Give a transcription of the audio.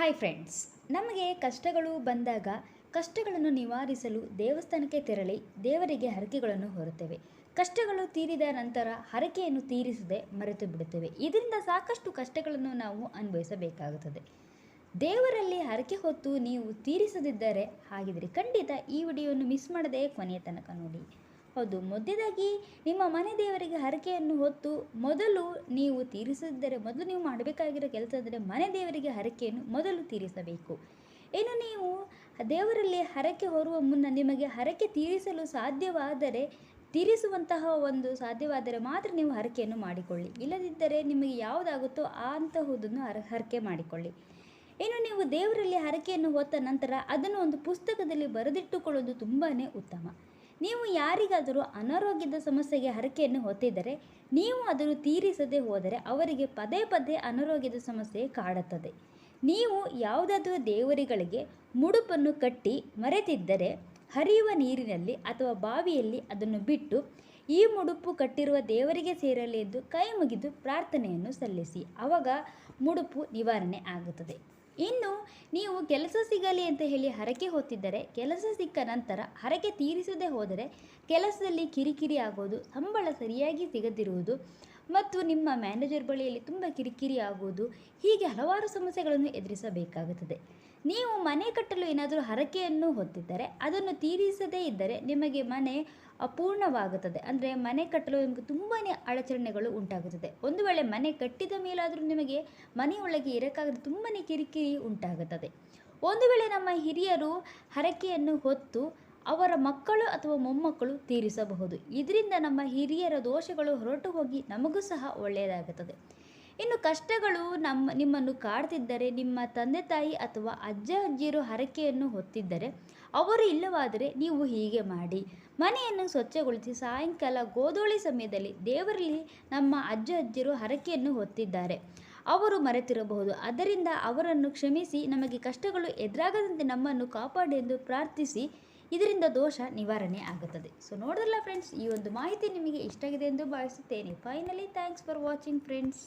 Hi friends ನಮಗೆ ಕಷ್ಟಗಳು ಬಂದಾಗ ಕಷ್ಟಗಳನ್ನು ನಿವಾರಿಸಲು ದೇವಸ್ಥಾನಕ್ಕೆ ತೆರಳಿ ದೇವರಿಗೆ ಹರಕೆಗಳನ್ನು ಹೊರುತ್ತೇವೆ. ಕಷ್ಟಗಳು ತೀರಿದ ನಂತರ ಹರಕೆಯನ್ನು ತೀರಿಸದೆ ಮರೆತು ಬಿಡುತ್ತೇವೆ. ಇದರಿಂದ ಸಾಕಷ್ಟು ಕಷ್ಟಗಳನ್ನು ನಾವು ಅನುಭವಿಸಬೇಕಾಗುತ್ತದೆ. ದೇವರಲ್ಲಿ ಹರಕೆ ಹೊತ್ತು ನೀವು ತೀರಿಸದಿದ್ದರೆ ಹಾಗಿದ್ರೆ ಖಂಡಿತ ಈ ವಿಡಿಯೋವನ್ನು ಮಿಸ್ ಮಾಡದೆ ಕೊನೆಯ ತನಕ ನೋಡಿ. ಹೌದು, ಮೊದಲಾಗಿ ನಿಮ್ಮ ಮನೆ ದೇವರಿಗೆ ಹರಕೆಯನ್ನು ಹೊತ್ತು ಮೊದಲು ನೀವು ತೀರಿಸದಿದ್ದರೆ ಮೊದಲು ನೀವು ಮಾಡಬೇಕಾಗಿರೋ ಕೆಲಸ ಅಂದರೆ ಮನೆ ದೇವರಿಗೆ ಹರಕೆಯನ್ನು ಮೊದಲು ತೀರಿಸಬೇಕು. ಇನ್ನು ನೀವು ದೇವರಲ್ಲಿ ಹರಕೆ ಹೊರುವ ಮುನ್ನ ನಿಮಗೆ ಹರಕೆ ತೀರಿಸಲು ಸಾಧ್ಯವಾದರೆ, ತೀರಿಸುವಂತಹ ಒಂದು ಸಾಧ್ಯವಾದರೆ ಮಾತ್ರ ನೀವು ಹರಕೆಯನ್ನು ಮಾಡಿಕೊಳ್ಳಿ. ಇಲ್ಲದಿದ್ದರೆ ನಿಮಗೆ ಯಾವುದಾಗುತ್ತೋ ಆ ಅಂತಹುದನ್ನು ಹರ, ಹರಕೆ ಮಾಡಿಕೊಳ್ಳಿ. ಇನ್ನು ನೀವು ದೇವರಲ್ಲಿ ಹರಕೆಯನ್ನು ಹೊತ್ತ ನಂತರ ಅದನ್ನು ಒಂದು ಪುಸ್ತಕದಲ್ಲಿ ಬರೆದಿಟ್ಟುಕೊಳ್ಳೋದು ತುಂಬಾ ಉತ್ತಮ. ನೀವು ಯಾರಿಗಾದರೂ ಅನಾರೋಗ್ಯದ ಸಮಸ್ಯೆಗೆ ಹರಕೆಯನ್ನು ಹೊತ್ತಿದ್ದರೆ, ನೀವು ಅದನ್ನು ತೀರಿಸದೆ ಹೋದರೆ ಅವರಿಗೆ ಪದೇ ಪದೇ ಅನಾರೋಗ್ಯದ ಸಮಸ್ಯೆ ಕಾಡುತ್ತದೆ. ನೀವು ಯಾವುದಾದರೂ ದೇವರುಗಳಿಗೆ ಮುಡುಪನ್ನು ಕಟ್ಟಿ ಮರೆತಿದ್ದರೆ, ಹರಿಯುವ ನೀರಿನಲ್ಲಿ ಅಥವಾ ಬಾವಿಯಲ್ಲಿ ಅದನ್ನು ಬಿಟ್ಟು ಈ ಮುಡುಪು ಕಟ್ಟಿರುವ ದೇವರಿಗೆ ಸೇರಲಿ ಎಂದು ಕೈ ಮುಗಿದು ಪ್ರಾರ್ಥನೆಯನ್ನು ಸಲ್ಲಿಸಿ. ಆವಾಗ ಮುಡುಪು ನಿವಾರಣೆ ಆಗುತ್ತದೆ. ಇನ್ನು ನೀವು ಕೆಲಸ ಸಿಗಲಿ ಅಂತ ಹೇಳಿ ಹರಕೆ ಹೊತ್ತಿದ್ದರೆ, ಕೆಲಸ ಸಿಕ್ಕ ನಂತರ ಹರಕೆ ತೀರಿಸದೆ ಹೋದರೆ ಕೆಲಸದಲ್ಲಿ ಕಿರಿಕಿರಿ ಆಗೋದು, ಸಂಬಳ ಸರಿಯಾಗಿ ಸಿಗದಿರುವುದು ಮತ್ತು ನಿಮ್ಮ ಮ್ಯಾನೇಜರ್ ಬಳಿಯಲ್ಲಿ ತುಂಬ ಕಿರಿಕಿರಿ ಆಗುವುದು ಹೀಗೆ ಹಲವಾರು ಸಮಸ್ಯೆಗಳನ್ನು ಎದುರಿಸಬೇಕಾಗುತ್ತದೆ. ನೀವು ಮನೆ ಕಟ್ಟಲು ಏನಾದರೂ ಹರಕೆಯನ್ನು ಹೊತ್ತಿದ್ದರೆ ಅದನ್ನು ತೀರಿಸದೇ ಇದ್ದರೆ ನಿಮಗೆ ಮನೆ ಅಪೂರ್ಣವಾಗುತ್ತದೆ. ಅಂದರೆ ಮನೆ ಕಟ್ಟಲು ನಿಮಗೆ ತುಂಬಾ ಅಡಚಣೆಗಳು ಉಂಟಾಗುತ್ತದೆ. ಒಂದು ವೇಳೆ ಮನೆ ಕಟ್ಟಿದ ಮೇಲಾದರೂ ನಿಮಗೆ ಮನೆಯೊಳಗೆ ಇರಕ್ಕಾಗದೆ ತುಂಬಾ ಕಿರಿಕಿರಿ ಉಂಟಾಗುತ್ತದೆ. ಒಂದು ವೇಳೆ ನಮ್ಮ ಹಿರಿಯರು ಹರಕೆಯನ್ನು ಹೊತ್ತು ಅವರ ಮಕ್ಕಳು ಅಥವಾ ಮೊಮ್ಮಕ್ಕಳು ತೀರಿಸಬಹುದು. ಇದರಿಂದ ನಮ್ಮ ಹಿರಿಯರ ದೋಷಗಳು ಹೊರಟು ಹೋಗಿ ನಮಗೂ ಸಹ ಒಳ್ಳೆಯದಾಗುತ್ತದೆ. ಇನ್ನು ಕಷ್ಟಗಳು ನಮ್ಮ ನಿಮ್ಮನ್ನು ಕಾಡ್ತಿದ್ದರೆ, ನಿಮ್ಮ ತಂದೆ ತಾಯಿ ಅಥವಾ ಅಜ್ಜ ಅಜ್ಜಿಯರು ಹರಕೆಯನ್ನು ಹೊತ್ತಿದ್ದರೆ, ಅವರು ಇಲ್ಲವಾದರೆ ನೀವು ಹೀಗೆ ಮಾಡಿ. ಮನೆಯನ್ನು ಸ್ವಚ್ಛಗೊಳಿಸಿ ಸಾಯಂಕಾಲ ಗೋಧೂಳಿ ಸಮಯದಲ್ಲಿ ದೇವರಲ್ಲಿ ನಮ್ಮ ಅಜ್ಜ ಅಜ್ಜಿಯರು ಹರಕೆಯನ್ನು ಹೊತ್ತಿದ್ದಾರೆ. ಅವರು ಮರೆತಿರಬಹುದು. ಅದರಿಂದ ಅವರನ್ನು ಕ್ಷಮಿಸಿ, ನಮಗೆ ಕಷ್ಟಗಳು ಎದುರಾಗದಂತೆ ನಮ್ಮನ್ನು ಕಾಪಾಡಿ ಎಂದು ಪ್ರಾರ್ಥಿಸಿ ಇದರಿಂದ ದೋಷ ನಿವಾರಣೆ ಆಗುತ್ತದೆ. ಸೊ ನೋಡಿದ್ರಲ್ಲ ಫ್ರೆಂಡ್ಸ್ ಈ ಒಂದು ಮಾಹಿತಿ ನಿಮಗೆ ಇಷ್ಟ ಆಗಿದೆ ಎಂದು ಭಾವಿಸುತ್ತೇನೆ. Finally thanks for watching friends